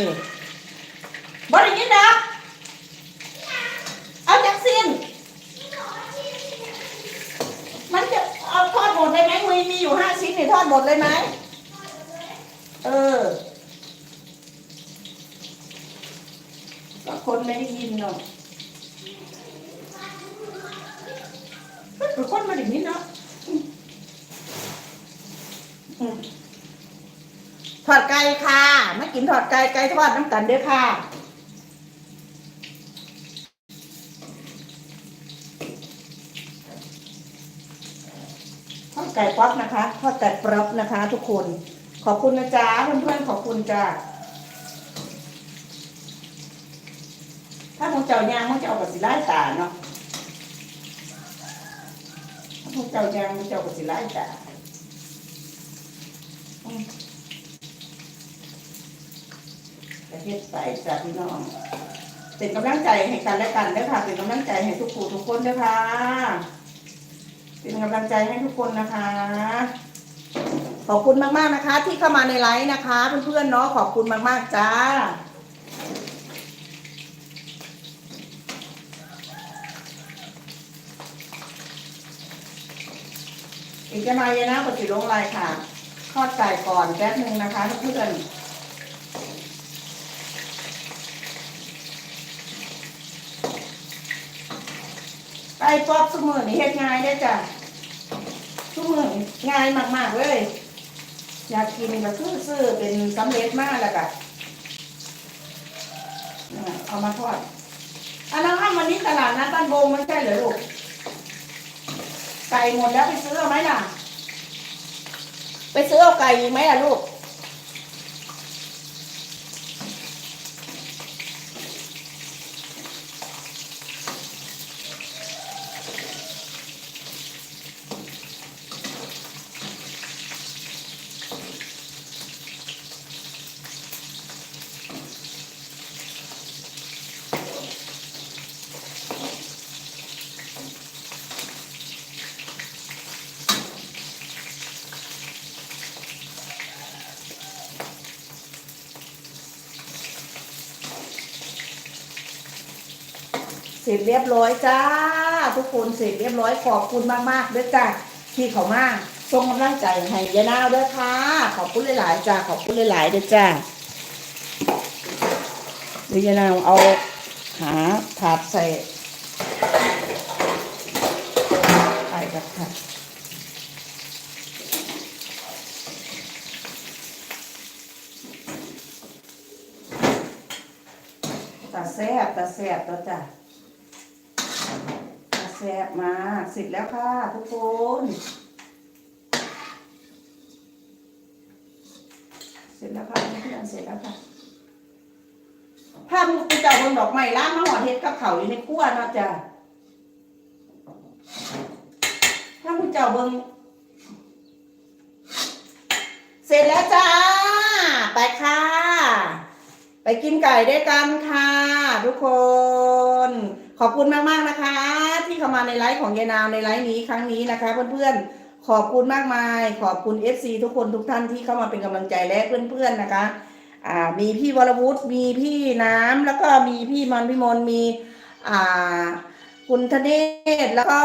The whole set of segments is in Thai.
นี่บ่ได้ยินดอกเอาจักสิ้น มันจะเอาทอดหมดเลยไหมมีมีอยู่ห้าชิ้นนี่ทอดหมดเลยไหมเออก็คนไม่ได้ยินเนาะก็คนไม่ได้ยินเนาะอืมอืมท อดไก่ค่ะไม่กินทอดไก่ไก่ทอดน้ำกันเด้อค่ะทอดไก่ป๊อปนะคะทอดไก่ป๊อปนะคะ ทุกคน ขอบคุณนะจ๊ะเพื่อนๆขอบคุณจ้าถ้ามึงเจ้ายางมึงเจ้ากับสิไล่ตาเนาะถ้ามึงเจ้ายางมึงเจ้ากับสิไล่ตา อืมจะเฮ็ดไปจ้ะพี่น้อง เป็นกำลังใจให้กันและกันด้วยค่ะ เป็นกำลังใจให้ทุกผู้ทุกคนด้วยค่ะ เป็นกำลังใจให้ทุกคนนะคะ ขอบคุณมากๆนะคะ ที่เข้ามาในไลฟ์นะคะเพื่อนๆเนาะขอบคุณมากๆจ้าอีกจะมาเยนะปฏิลงลน์ค่ะทอดไก่ก่อนแป๊บหนึ่งนะคะเพื่อนๆ ไก่ป๊อบสมือนี่เฮ็ดง่ายได้จ้ะทุกมือง่ายมากๆเลย อยากกินก็คือซื้อเป็นสำเร็จมากแล้วก็นั่นน่ะเอามาทอดอันนั้นอ้ำวันนี้ตลาดนัดบ้านโบงไม่ใช่เหรอลูกไก่หมดแล้วไปซื้อเอาไหมล่ะ ไปซื้อเอาไก่อีกไหมล่ะลูก ร็จเรียบร้อยจ้า ทุกคนเสร็จเรียบร้อยขอบคุณมากๆด้วยจ้าที่เขามาส่งกำลังใจให้ยายนาวด้วยค่ะขอบคุณหลายๆจ้าขอบคุณหลายๆด้วยจ้าเดี๋ยวยายนาวเอาหาถาดใส่ไปกันค่ะตาแซ่บตาแซ่บแล้วจ้ะ แซบมาเสร็จแล้วค่ะทุกคนเสร็จแล้วค่ะเพื่อนเสร็จแล้วค่ะภาพมุกเจ้าบนดอกไม้ร้านมะหอดเฮ็ดกับเขาอยู่ในครัวนาะจ้ะถ้ามุกเจ้าเบิงเสร็จแล้วจ้า ไปค่ะ ไปกินไก่ด้วยกันค่ะ ทุกคน ขอบคุณมากๆนะคะ ที่เข้ามาในไลฟ์ของยายนาวในไลฟ์นี้ครั้งนี้นะคะ เพื่อนๆขอบคุณมากมาย ขอบคุณ FC ทุกคนทุกท่านที่เข้ามาเป็นกำลังใจและเพื่อนๆนะคะอ่ามีพี่วรวุฒิมีพี่น้ำแล้วก็มีพี่มอนพี่มนมีอ่าคุณธเนศแล้วก็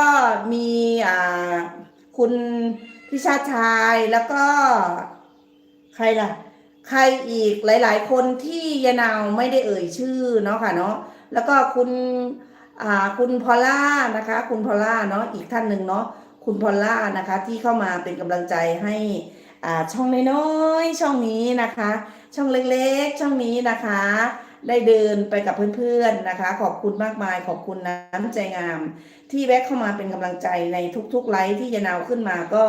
มีอ่าคุณพิชาชายแล้วก็ใครล่ะ ใครอีกหลาย ๆ คนที่ยานาวไม่ได้เอ่ยชื่อเนาะค่ะเนาะแล้วก็คุณ คุณพอลล่านะคะ คุณพอลล่าเนาะอีกท่านหนึ่งเนาะคุณพอลล่านะคะ ที่เข้ามาเป็นกำลังใจให้อ่าช่องน้อยๆช่องนี้นะคะ ช่องเล็กๆ ช่องนี้นะคะ ได้เดินไปกับเพื่อนๆนะคะ ขอบคุณมากมายขอบคุณน้ำใจงาม ที่แวะเข้ามาเป็นกำลังใจในทุกๆไลฟ์ที่ยานาวขึ้นมาก็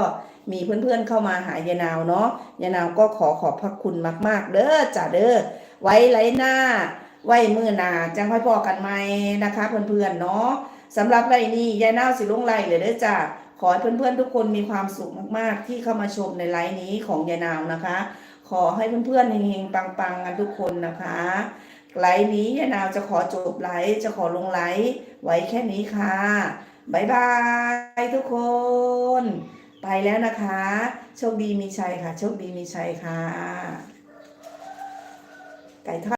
มีเพื่อนๆเข้ามาหายานาวเนาะยานาวก็ขอขอบพระคุณมากๆ เด้อจ้าเด้อไว้ไลฟ์หน้า ไว้มือหนาจังค่อยพอกันไหมนะคะ เพื่อนๆเนาะสำหรับไลฟ์นี้ยายนาวสิลงไลฟ์เลยเด้อจ้าขอให้เพื่อนๆทุกคนมีความสุขมากๆ ที่เข้ามาชมในไลฟ์นี้ของยายนาวนะคะ ขอให้เพื่อนๆเฮงๆปังๆกันทุกคนนะคะไลฟ์นี้ยายนาวจะขอจบไลฟ์จะขอลงไลฟ์ไว้แค่นี้ค่ะบายบายทุกคน ไปแล้วนะคะ โชคดีมีชัยค่ะ โชคดีมีชัยค่ะไก่ทอด